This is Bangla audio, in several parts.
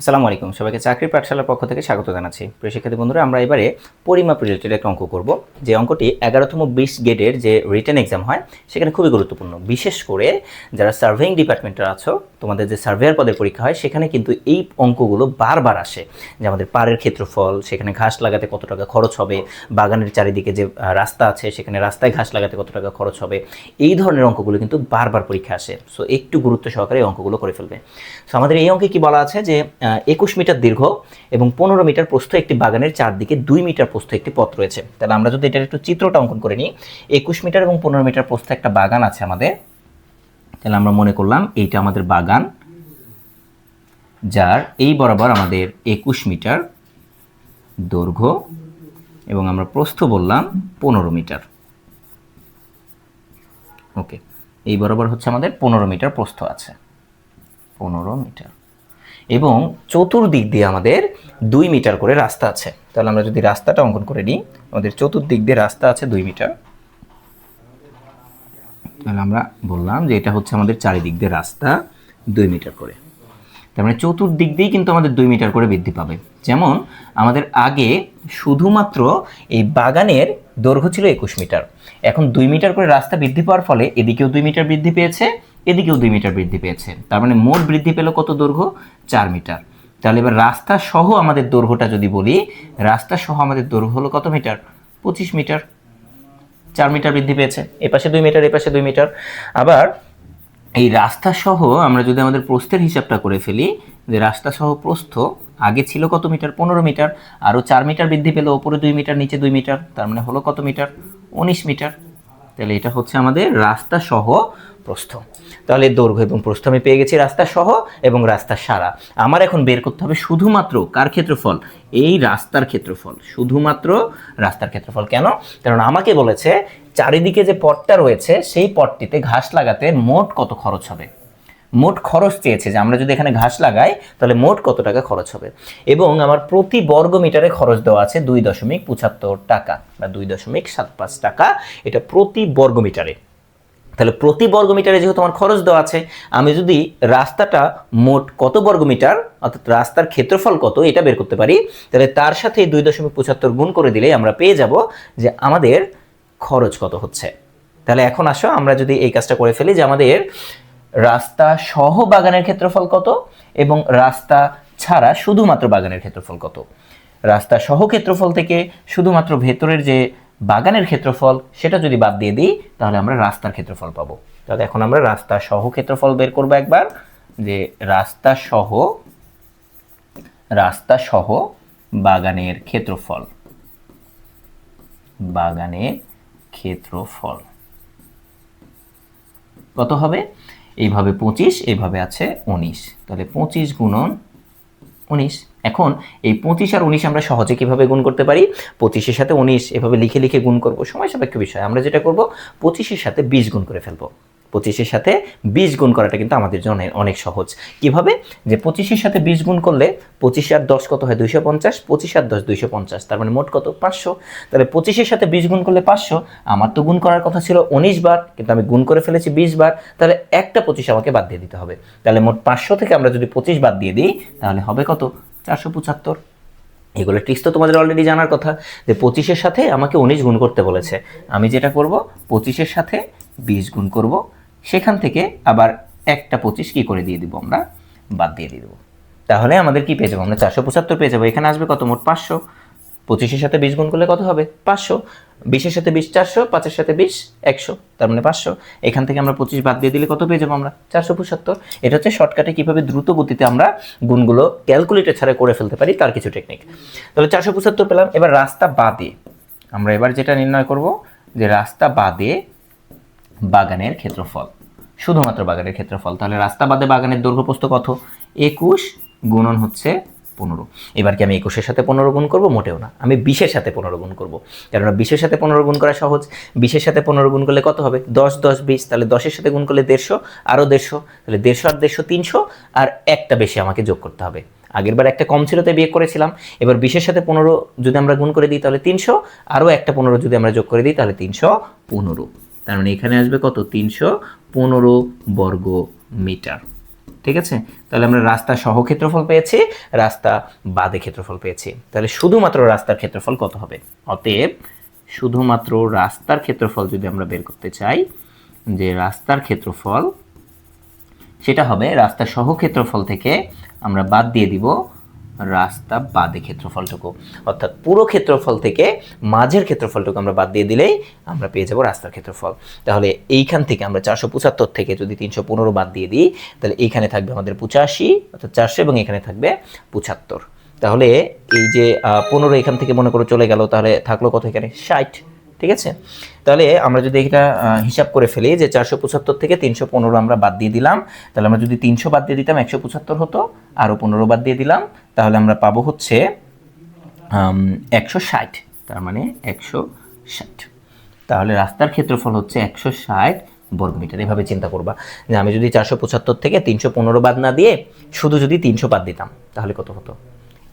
আসসালামু আলাইকুম। সবাইকে চাকরি পাঠশালার পক্ষ থেকে স্বাগত জানাচ্ছি। প্রিয় শিক্ষার্থী বন্ধুরা, আমরা এবারে পরিমাপ রিলেটেড একটা অঙ্ক করব। যে অঙ্কটি এগারোতম বিশ গেটের যে রিটেন এক্সাম হয়, সেখানে খুবই গুরুত্বপূর্ণ। বিশেষ করে যারা সার্ভেইং ডিপার্টমেন্টের আছো, তোমাদের যে সার্ভেয়ার পদের পরীক্ষা হয়, সেখানে কিন্তু এই অঙ্কগুলো বারবার আসে। যে আমাদের পাড়ের ক্ষেত্রফল, সেখানে ঘাস লাগাতে কত টাকা খরচ হবে, বাগানের চারিদিকে যে রাস্তা আছে, সেখানে রাস্তায় ঘাস লাগাতে কত টাকা খরচ হবে, এই ধরনের অঙ্কগুলো কিন্তু বারবার পরীক্ষা আসে। সো একটু গুরুত্ব সহকারে এই অঙ্কগুলো করে ফেলবে। সো আমাদের এই অঙ্কে কি বলা আছে যে একুশ মিটার দীর্ঘ এবং পনেরো মিটার প্রস্থ একটি বাগানের চারদিকে দুই মিটার প্রস্থ একটি পথ রয়েছে। তাহলে আমরা যদি এটার একটু চিত্রটা অঙ্কন করে নিই, একুশ মিটার এবং পনেরো মিটার প্রস্থ একটা বাগান আছে আমাদের। তাহলে আমরা মনে করলাম এইটা আমাদের বাগান, যার এই বরাবর আমাদের একুশ মিটার দৈর্ঘ্য এবং আমরা প্রস্থ বললাম পনেরো মিটার। ওকে, এই বরাবর হচ্ছে আমাদের পনেরো মিটার প্রস্থ আছে। পনেরো মিটার। এবং চতুর্দিক দিয়ে আমাদের দুই মিটার করে রাস্তা আছে। তাহলে আমরা যদি রাস্তাটা অঙ্কন করে নিই, আমাদের চতুর্দিক দিয়ে রাস্তা আছে দুই মিটার। তাহলে আমরা বললাম যে এটা হচ্ছে আমাদের চারিদিক দিয়ে রাস্তা দুই মিটার করে। তার মানে চতুর্দিক দিয়েই কিন্তু আমাদের দুই মিটার করে বৃদ্ধি পাবে। যেমন আমাদের আগে শুধুমাত্র এই বাগানের দৈর্ঘ্য ছিল একুশ মিটার। এখন দুই মিটার করে রাস্তা বৃদ্ধি পাওয়ার ফলে এদিকেও দুই মিটার বৃদ্ধি পেয়েছে এদিকেও দুই মিটার বৃদ্ধি পেয়েছে। তার মানে মোট বৃদ্ধি পেল কত দৈর্ঘ্য? চার মিটার। তাহলে এবার রাস্তা সহ আমাদের দৈর্ঘ্যটা যদি বলি, রাস্তা সহ আমাদের দৈর্ঘ্য হলো কত মিটার? পঁচিশ মিটার। চার মিটার বৃদ্ধি পেয়েছে। এ পাশে দুই মিটার, এ পাশে দুই মিটার। আবার এই রাস্তা সহ আমরা যদি আমাদের প্রস্থের হিসাবটা করে ফেলি, যে রাস্তা সহ প্রস্থ আগে ছিল কত মিটার? পনেরো মিটার। আরও চার মিটার বৃদ্ধি পেল, ওপরে দুই মিটার, নিচে দুই মিটার। তার মানে হলো কত মিটার? উনিশ মিটার। তাহলে এটা হচ্ছে আমাদের রাস্তা সহ প্রস্থ। তাহলে দৈর্ঘ্য এবং প্রস্থ আমি পেয়ে গেছি রাস্তা সহ এবং রাস্তা সারা। আমার এখন বের করতে হবে শুধুমাত্র কার ক্ষেত্রফল? এই রাস্তার ক্ষেত্রফল। শুধুমাত্র রাস্তার ক্ষেত্রফল। কেন? কারণ আমাকে বলেছে, চারিদিকে যে পটটা রয়েছে, সেই পটটিতে ঘাস লাগাতে মোট কত খরচ হবে? মোট খরচ চেয়েছে যে আমরা যদি এখানে ঘাস লাগাই, তাহলে মোট কত টাকা খরচ হবে? এবং আমার প্রতি বর্গ মিটারে খরচ দেওয়া আছে দুই দশমিক পঁচাত্তর টাকা বা দুই দশমিক সাত পাঁচ টাকা। এটা প্রতি বর্গ মিটারে তাহলে প্রতি বর্গ মিটারে যেহেতু আমার খরচ দেওয়া আছে, আমি যদি রাস্তাটা মোট কত বর্গ মিটার অর্থাৎ রাস্তার ক্ষেত্রফল কত, এটা বের করতে পারি। তাহলে তার সাথে দুই দশমিক পঁচাত্তর গুণ করে দিলেই আমরা পেয়ে যাব যে আমাদের খরচ কত হচ্ছে। তাহলে এখন আসো, আমরা যদি এই কাজটা করে ফেলি যে আমাদের রাস্তা সহ বাগানের ক্ষেত্রফল কত এবং রাস্তা ছাড়া শুধুমাত্র বাগানের ক্ষেত্রফল কত? রাস্তা সহ ক্ষেত্রফল থেকে শুধুমাত্র ভেতরের যে বাগানের ক্ষেত্রফল, সেটা যদি বাদ দিয়ে দিই, তাহলে আমরা রাস্তার ক্ষেত্রফল পাবো। তাহলে এখন আমরা রাস্তা সহ ক্ষেত্রফল বের করব একবার, যে রাস্তা সহ রাস্তা সহ বাগানের ক্ষেত্রফল। বাগানের ক্ষেত্রফল। কত হবে? এইভাবে পঁচিশ, এইভাবে আছে উনিশ। তাহলে পঁচিশ গুণন উনিশ। এখন এই পঁচিশ আর উনিশ আমরা সহজে কীভাবে গুণ করতে পারি? পঁচিশের সাথে উনিশ এভাবে লিখে লিখে গুণ করব। সময় সাপেক্ষ বিষয়। আমরা যেটা করব, পঁচিশের সাথে বিশ গুণ করে ফেলব। পঁচিশের সাথে বিশ গুণ করাটা কিন্তু আমাদের জন্য অনেক সহজ। কীভাবে? যে পঁচিশের সাথে বিশ গুণ করলে পঁচিশ আর দশ কত হয়? দুইশো পঞ্চাশ। পঁচিশ আর দশ, দুইশো পঞ্চাশ। তার মানে মোট কত? পাঁচশো। তাহলে পঁচিশের সাথে বিশ গুণ করলে পাঁচশো। আমার তো গুণ করার কথা ছিল উনিশ বার, কিন্তু আমি গুণ করে ফেলেছি বিশ বার। তাহলে একটা পঁচিশ আমাকে বাদ দিয়ে দিতে হবে। তাহলে মোট পাঁচশো থেকে আমরা যদি পঁচিশ বাদ দিয়ে দিই, তাহলে হবে কত? চারশো পঁচাত্তর। এগুলো ট্রিক্স তো তোমাদের অলরেডি জানার কথা। যে পঁচিশের সাথে আমাকে উনিশ গুণ করতে বলেছে। আমি যেটা করব? পঁচিশের সাথে বিশ গুণ করব। সেখান থেকে আবার একটা পঁচিশ কী করে দিয়ে দিব আমরা? বাদ দিয়ে দিয়ে দেবো। তাহলে আমাদের কি পেয়ে যাব? আমরা চারশো পঁচাত্তর পেয়ে যাব। এখানে আসবে কত? মোট পাঁচশো। পঁচিশের সাথে বিশ গুণ করলে কত হবে? পাঁচশো। বিশের সাথে বিশ, চারশো। পাঁচের সাথে বিশ, একশো। তার মানে পাঁচশো। এখান থেকে আমরা পঁচিশ বাদ দিয়ে দিলে কত পেয়ে যাব আমরা? চারশো পঁচাত্তর। এটা হচ্ছে শর্টকাটে কীভাবে দ্রুত গতিতে আমরা গুণগুলো ক্যালকুলেটর ছাড়া করে ফেলতে পারি তার কিছু টেকনিক তাহলে চারশো পঁচাত্তর পেলাম। এবার রাস্তা বাদে আমরা এবার যেটা নির্ণয় করব যে রাস্তা বাদে বাগানের ক্ষেত্রফল। শুধুমাত্র বাগানের ক্ষেত্রফল। তাহলে রাস্তা বাদে বাগানের দৈর্ঘ্য প্রস্থ কত একুশ গুণন হচ্ছে পনেরো। এবার কি আমি একুশের সাথে পনেরো গুণ করব? মোটেও না। আমি বিশের সাথে পনেরো গুণ করব। কেননা বিশের সাথে পনেরো গুণ করা সহজ। বিশের সাথে পনেরো গুণ করলে কত হবে? দশ দশ, বিশ। তাহলে দশের সাথে গুণ করলে দেড়শো আরও দেড়শো। তাহলে দেড়শো আর দেড়শো তিনশো, আর একটা বেশি আমাকে যোগ করতে হবে। আগের বার একটা কম ছিল, তাই বিয়ে করেছিলাম। এবার বিশের সাথে পনেরো যদি আমরা গুণ করে দিই, তাহলে তিনশো। আরও একটা পনেরো যদি আমরা যোগ করে দিই, তাহলে তিনশো পনেরো। তার মানে এখানে আসবে কত? তিনশো পনেরো বর্গ মিটার। ঠিক আছে? তাহলে আমরা রাস্তা সহ ক্ষেত্রফল পেয়েছি, রাস্তা বাদে ক্ষেত্রফল পেয়েছি। তাহলে শুধুমাত্র রাস্তার ক্ষেত্রফল কত হবে? অতএব শুধুমাত্র রাস্তার ক্ষেত্রফল যদি আমরা বের করতে চাই, যে রাস্তার ক্ষেত্রফল, সেটা হবে রাস্তা সহ ক্ষেত্রফল থেকে আমরা বাদ দিয়ে দিব রাস্তা বাদে ক্ষেত্রফলটুকু। অর্থাৎ পুরো ক্ষেত্রফল থেকে মাঝের ক্ষেত্রফলটুকু আমরা বাদ দিয়ে দিলেই আমরা পেয়ে যাব রাস্তার ক্ষেত্রফল। তাহলে এইখান থেকে আমরা চারশো পঁচাত্তর থেকে যদি তিনশো পনেরো বাদ দিয়ে দিই, তাহলে এইখানে থাকবে আমাদের পঁচাশি, অর্থাৎ চারশো এবং এখানে থাকবে পঁচাত্তর। তাহলে এই যে পনেরো এখান থেকে মনে করে চলে গেল, তাহলে থাকল কত এখানে? ষাট। ঠিক আছে? তাহলে আমরা যদি এটা হিসাব করে ফেলি যে চারশো পঁচাত্তর থেকে তিনশো পনেরো আমরা বাদ দিয়ে দিলাম, তাহলে আমরা যদি তিনশো বাদ দিয়ে দিতাম, একশো পঁচাত্তর হতো আরও পনেরো বাদ দিয়ে দিলাম, তাহলে আমরা পাবো হচ্ছে একশো ষাট, তার মানে একশো ষাট। তাহলে রাস্তার ক্ষেত্রফল হচ্ছে একশো ষাট বর্গমিটার, এভাবে চিন্তা করবা। যে আমি যদি চারশো পঁচাত্তর থেকে তিনশো পনেরো বাদ না দিয়ে শুধু যদি তিনশো বাদ দিতাম, তাহলে কত হতো?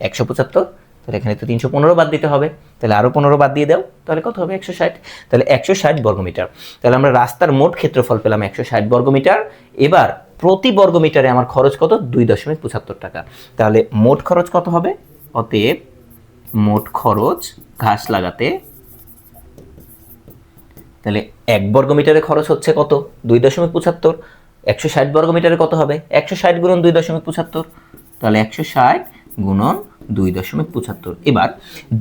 একশো পঁচাত্তর তাহলে এখানে তো তিনশো পনেরো বাদ দিতে হবে। তাহলে আরও পনেরো বাদ দিয়ে দাও, তাহলে কত হবে? একশো ষাট। তাহলে একশো ষাট বর্গমিটার। তাহলে আমরা রাস্তার মোট ক্ষেত্রফল পেলাম একশো ষাট বর্গমিটার। এবার প্রতি বর্গমিটারে আমার খরচ কত? দুই দশমিক পঁচাত্তর টাকা। তাহলে মোট খরচ কত হবে? অতএব মোট খরচ ঘাস লাগাতে, তাহলে এক বর্গমিটারে খরচ হচ্ছে কত? দুই দশমিক পঁচাত্তর। একশো ষাট বর্গমিটারে কত হবে? একশো ষাট গুণন দুই দশমিক পঁচাত্তর। তাহলে একশো ষাট গুণন দুই দশমিক পঁচাত্তর। এবার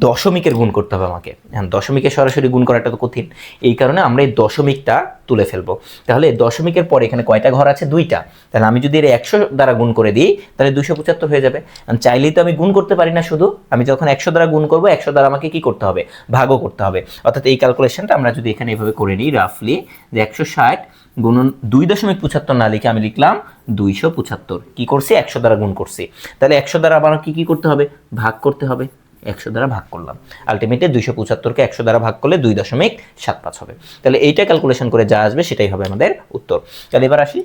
দশমিকের গুণ করতে হবে আমাকে। দশমিকের সরাসরি গুণ করাটা তো কঠিন। এই কারণে আমরা এই দশমিকটা তুলে ফেলব। তাহলে দশমিকের পরে এখানে কয়টা ঘর আছে? দুইটা। তাহলে আমি যদি এর একশো দ্বারা গুণ করে দিই, তাহলে দুশো পঁচাত্তর হয়ে যাবে। চাইলেই তো আমি গুণ করতে পারি না শুধু। আমি যখন একশো দ্বারা গুণ করব, একশো দ্বারা আমাকে কি করতে হবে? ভাগও করতে হবে। অর্থাৎ এই ক্যালকুলেশনটা আমরা যদি এখানে এভাবে করে নিই রাফলি যে একশো ষাট গুণন দুই দশমিক পঁচাত্তর না লিখে আমি লিখলাম দুইশো পঁচাত্তর। কী করছি? একশো দ্বারা গুণ করছি। তাহলে একশো দ্বারা আবার কী কী করতে হবে? ভাগ করতে হবে। একশো দ্বারা ভাগ করলাম। আলটিমেটলি দুইশো পঁচাত্তরকে একশো দ্বারা ভাগ করলে দুই দশমিক সাত পাঁচ হবে। তাহলে এইটা ক্যালকুলেশন করে যা আসবে সেটাই হবে আমাদের উত্তর। তাহলে এবার আসি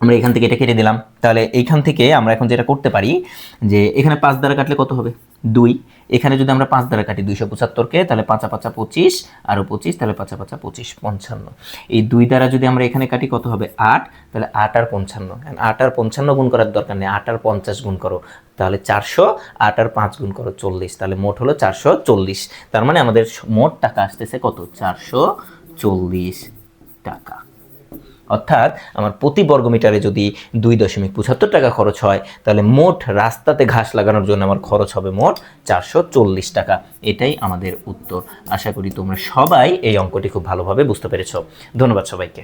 আমরা এখান থেকে এটা কেটে দিলাম। তাহলে এইখান থেকে আমরা এখন যেটা করতে পারি, যে এখানে পাঁচ দ্বারা কাটলে কত হবে? দুই। এখানে যদি আমরা পাঁচ দ্বারা কাটি দুইশো পঁচাত্তরকে, তাহলে পাঁচা পাঁচা পঁচিশ, আরও পঁচিশ, তাহলে পাঁচা পাঁচা পঁচিশ পঞ্চান্ন। এই দুই দ্বারা যদি আমরা এখানে কাটি কত হবে? আট, তাহলে আট আর পঞ্চান্ন। আট আর পঞ্চান্ন গুণ করার দরকার নেই। আট আর পঞ্চাশ গুণ করো, তাহলে চারশো। আট আর পাঁচ গুণ করো চল্লিশ। তাহলে মোট হলো চারশো চল্লিশ। তার মানে আমাদের মোট টাকা আসতেছে কত? চারশো চল্লিশ টাকা। অর্থাৎ আমার প্রতি বর্গমিটারে যদি দুই দশমিক পঁচাত্তর টাকা খরচ হয়, তাহলে মোট রাস্তাতে ঘাস লাগানোর জন্য আমার খরচ হবে মোট চারশো চল্লিশ টাকা। এটাই আমাদের উত্তর। আশা করি তোমরা সবাই এই অঙ্কটি খুব ভালোভাবে বুঝতে পেরেছ। ধন্যবাদ সবাইকে।